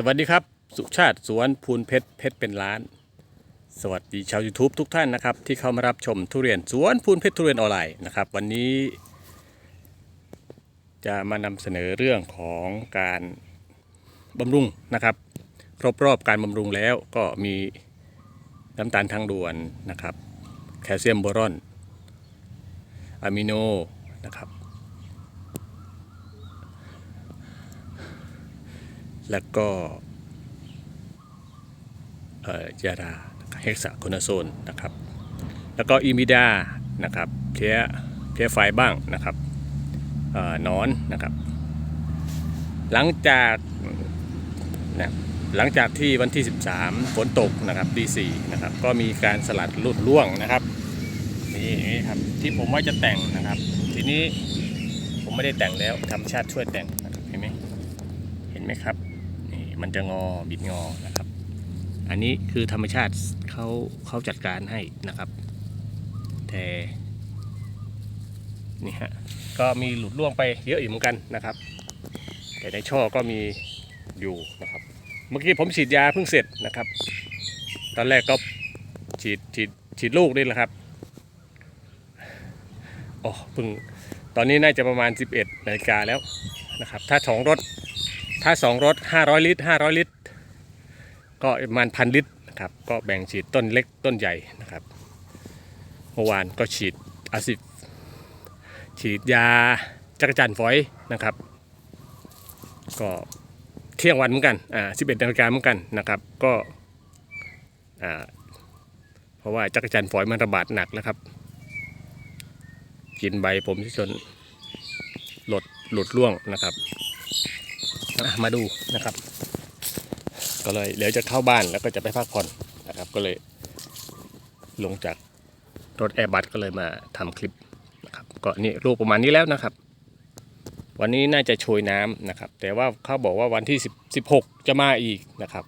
สวัสดีครับ สุชาติสวนพูนเพชรเพชรเป็นล้าน สวัสดีชาว YouTube ทุกท่านนะครับ ที่เข้ามารับชมทุเรียนสวนพูนเพชรทุเรียนออนไลน์นะครับ วันนี้ จะมานำเสนอเรื่องของการบำรุงนะครับ รอบๆการบำรุงแล้วก็มีน้ำตาลทางด่วนนะครับ แคลเซียมโบรอนอะมิโนนะครับ แล้วก็ยาดาเฮกซาโคนาโซนนะครับ แล้วก็อิมิดานะครับเพี้ยเพี้ยไฟบ้างนะครับออนอนนะครับ หลังจากนะหลังจากที่วันที่ 13 ฝนตกนะครับดีสี่นะครับ ก็มีการสลัดลุดล่วงนะครับนี่นี่ครับที่ผมว่าจะแต่งนะครับ ทีนี้ผมไม่ได้แต่งแล้วธรรมชาติช่วยแต่งเห็นไหมเห็นไหมครับ มันจะงอบิดงอนะครับ อันนี้คือธรรมชาติเขาเขาจัดการให้นะครับ แต่นี่ฮะก็มีหลุดล่วงไปเยอะอยู่เหมือนกันนะครับ แต่ในช่อก็มีอยู่นะครับ เมื่อกี้ผมฉีดยาเพิ่งเสร็จนะครับ ตอนแรกก็ฉีดฉีดฉีดลูกนี่แหละครับโอ้เพิ่งตอนนี้น่าจะประมาณ 11นาฬิกาแล้วนะครับ ถ้าสองรถ ถ้าสองรถ500ลิตร500ลิตร ก็ประมาณพันลิตรนะครับ ก็แบ่งฉีดต้นเล็กต้นใหญ่นะครับ เมื่อวานก็ฉีดอาซิฟฉีดยาจักรจันทร์ฝอยนะครับ ก็เที่ยงวันเหมือนกัน อ่า11นาฬิกาเหมือนกันนะครับ ก็ อ่า เพราะว่าจักรจันทร์ฝอยมันระบาดหนักแล้วครับ กินใบผมที่จนหลดหลุดร่วงนะครับ มาดูนะครับ ก็เลยเดี๋ยวจะเข้าบ้านแล้วก็จะไปพักผ่อนนะครับ ก็เลยลงจากรถแอร์บัสก็เลยมาทำคลิปนะครับก็นี่รูปประมาณนี้แล้วนะครับ วันนี้น่าจะโชยน้ำนะครับ แต่ว่าเขาบอกว่าวันที่10 16จะมาอีกนะครับ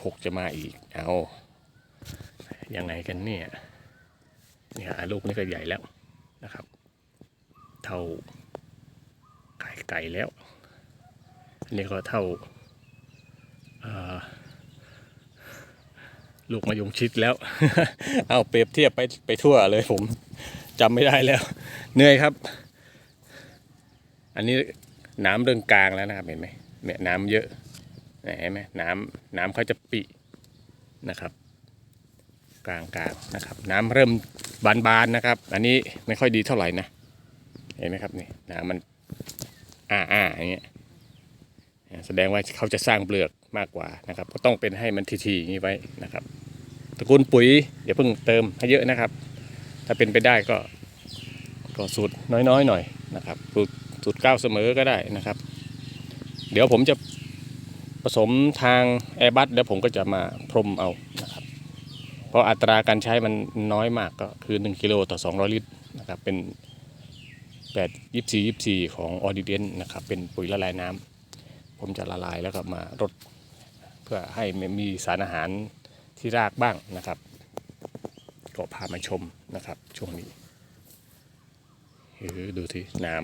16จะมาอีกเอายังไงกันเนี่ยเนี่ยลูกนี่ก็ใหญ่แล้วนะครับ เท่า ไก่แล้ว อันนี้ก็เท่าลูกมะยงชิดแล้ว เอาเปรียบเทียบไปไปทั่วเลยผมจำไม่ได้แล้ว เหนื่อยครับ อันนี้น้ำเรื่องกลางแล้วนะครับเห็นไหมเนี่ยน้ำเยอะเห็นไหมน้ำน้ำเขาจะปินะครับ กลางกลางนะครับ น้ำเริ่มบานๆนะครับ อันนี้ไม่ค่อยดีเท่าไหร่นะ เห็นไหมครับนี่น้ำมัน อ่าอ่าอย่างเงี้ยแสดงว่าเขาจะสร้างเปลือกมากกว่านะครับ ก็ต้องเป็นให้มันทีๆอย่างนี้ไว้นะครับตระกูลปุ๋ยอย่าเพิ่งเติมให้เยอะนะครับ ถ้าเป็นไปได้ก็ก็สูตรน้อยๆหน่อยนะครับสูตรสูตรเก้าเสมอก็ได้นะครับ เดี๋ยวผมจะผสมทางแอร์บัสเดี๋ยวผมก็จะมาพรมเอานะครับ เพราะอัตราการใช้มันน้อยมากก็คือ 1กิโลต่อ 200 ลิตรนะครับเป็น แปดยี่สี่ยี่สี่ของออดิเดนนะครับ เป็นปุ๋ยละลายน้ำผมจะละลายแล้วก็มารดเพื่อให้มีสารอาหารที่รากบ้างนะครับ ก็พามาชมนะครับ ช่วงนี้เออดูทีน้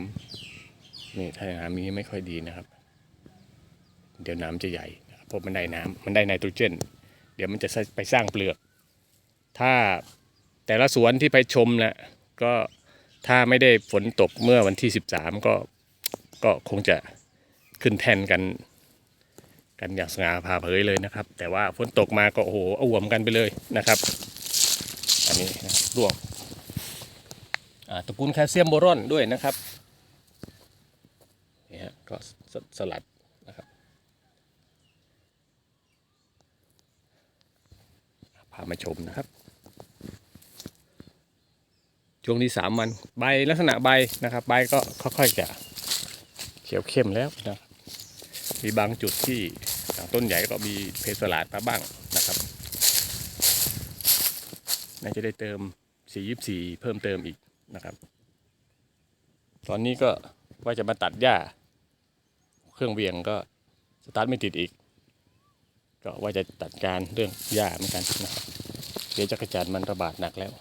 ำนี่ถ้าน้ำนี้ไม่ค่อยดีนะครับ เดี๋ยวน้ำจะใหญ่เพราะมันได้น้ำมันได้ไนโตรเจน เดี๋ยวมันจะไปสร้างเปลือก ถ้าแต่ละสวนที่ไปชมนะก็ ถ้าไม่ได้ฝนตกเมื่อวันที่ 13 ก็ก็คงจะขึ้นแทนกัน กันอย่างสง่าผ่าเผยเลยนะครับ แต่ว่าฝนตกมาก็โอ้โหอาหวมกันไปเลยนะครับ อันนี้นะร่วงตระกูลแคลเซียมโบรอนด้วยนะครับนี่ฮะก็สสลัดนะครับพามาชมนะครับ ช่วงนี้สามวันใบลักษณะใบนะครับ ใบก็ค่อยๆจะเขียวเข้มแล้วนะมีบางจุดที่ต้นใหญ่ก็มีเพสลาดมาบ้างนะครับน่าจะได้เติมสียิบสีเพิ่มเติมอีกนะครับ ตอนนี้ก็ว่าจะมาตัดหญ้า เครื่องเวียงก็สตาร์ทไม่ติดอีก ก็ว่าจะตัดการเรื่องหญ้าเหมือนกันนะเดี๋ยวจักรจันทร์มันระบาดหนักแล้ว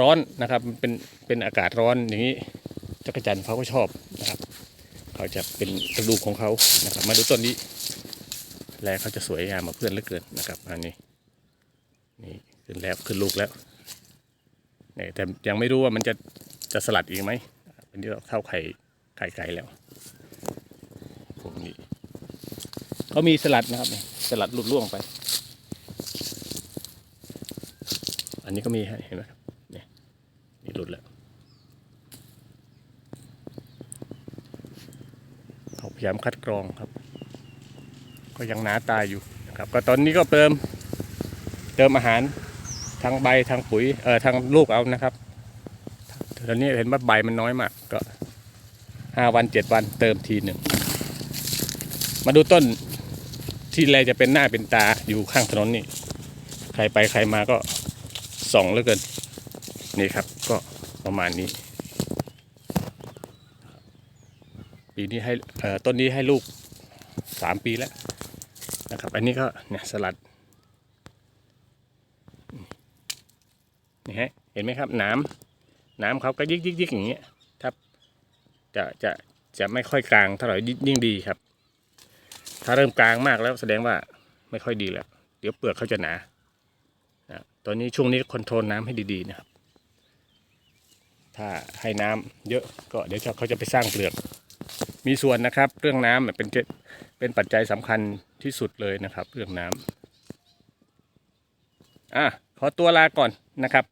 ร้อนนะครับเป็นเป็นอากาศร้อนอย่างนี้จักรจันทร์เขาก็ชอบนะครับ เขาจะเป็นกระดูกของเขานะครับ มาดูต้นนี้ แลเขาจะสวยงามมาเพื่อนเหลือเกินนะครับ อันนี้นี่ขึ้นแล้วขึ้นลูกแล้วเนี่ยแต่ยังไม่รู้ว่ามันจะจะสลัดอีกไหมอันนี้เราเข้าไข่ไข่ไก่แล้วพวกนี้เขามีสลัดนะครับสลัดหลุดล่วงไป อันนี้ก็มีเห็นไหมครับ หลุดแล้วเขาพยายามคัดกรองครับ ก็ยังหนาตายอยู่นะครับ ก็ตอนนี้ก็เติมเติมอาหารทางใบทางปุ๋ยเอ่อทางลูกเอานะครับตอนนี้เห็นว่าใบมันน้อยมากก็ห้าวันเจ็ดวันเติมทีหนึ่งมาดูต้นที่แลจะเป็นหน้าเป็นตาอยู่ข้างถนนนี่ ใครไปใครมาก็ส่องเหลือเกิน นี่ครับก็ประมาณนี้ ปีนี้ให้ต้นนี้ให้ลูกสามปีแล้วนะครับ อันนี้ก็เนี่ยสลัดนี่ฮะเห็นไหมครับน้ำน้ำเขาก็ยิกยิกยิกอย่างเงี้ยถ้าจะจะจะไม่ค่อยกลางเท่าไหร่ยิ่งดีครับ ถ้าเริ่มกลางมากแล้วแสดงว่าไม่ค่อยดีแล้ว เดี๋ยวเปลือกเขาจะหนานะตอนนี้ช่วงนี้คอนโทรลน้ำให้ดีๆนะครับ ถ้าให้น้ำเยอะก็เดี๋ยวเขาจะไปสร้างเปลือก มีส่วนนะครับ เรื่องน้ำเป็นเป็นปัจจัยสำคัญที่สุดเลยนะครับ เรื่องน้ำอะขอตัวลาก่อนนะครับ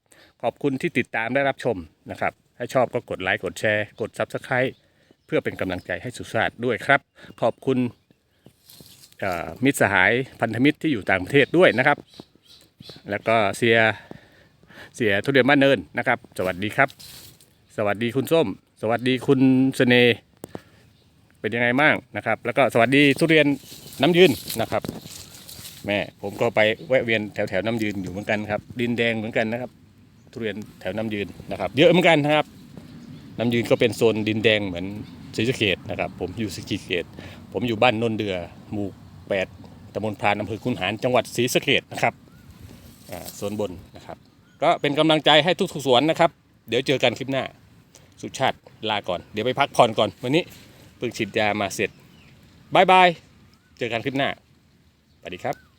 ขอบคุณที่ติดตามได้รับชมนะครับ ถ้าชอบก็กดไลค์กดแชร์ กด Subscribe เพื่อเป็นกำลังใจให้สุชาติด้วยครับ ขอบคุณมิตรสหายพันธมิตรที่อยู่ต่างประเทศด้วยนะครับ แล้วก็เสียเสียทุเรียนบ้านเนินนะครับ สวัสดีครับ สวัสดีคุณส้ม สวัสดีคุณเสน่ห์เป็นยังไงบ้างนะครับ แล้วก็สวัสดีทุเรียนน้ำยืนนะครับ แม่ผมก็ไปแวะเวียนแถวแถวน้ำยืนอยู่เหมือนกันครับ ดินแดงเหมือนกันนะครับ ทุเรียนแถวน้ำยืนนะครับ เยอะเหมือนกันนะครับ น้ำยืนก็เป็นโซนดินแดงเหมือนศรีสะเกดนะครับ ผมอยู่ศรีสะเกดผมอยู่บ้านนนเดือ หมู่แปดตำบลพรานอำเภอคุนหารจังหวัดศรีสะเกดนะครับโซนบนนะครับ ก็เป็นกำลังใจให้ทุกๆสวนนะครับ เดี๋ยวเจอกันคลิปหน้า สุชาติลาก่อน เดี๋ยวไปพักผ่อนก่อน วันนี้เพิ่งฉีดยามาเสร็จบายบาย เจอกันคลิปหน้าสวัสดีครับ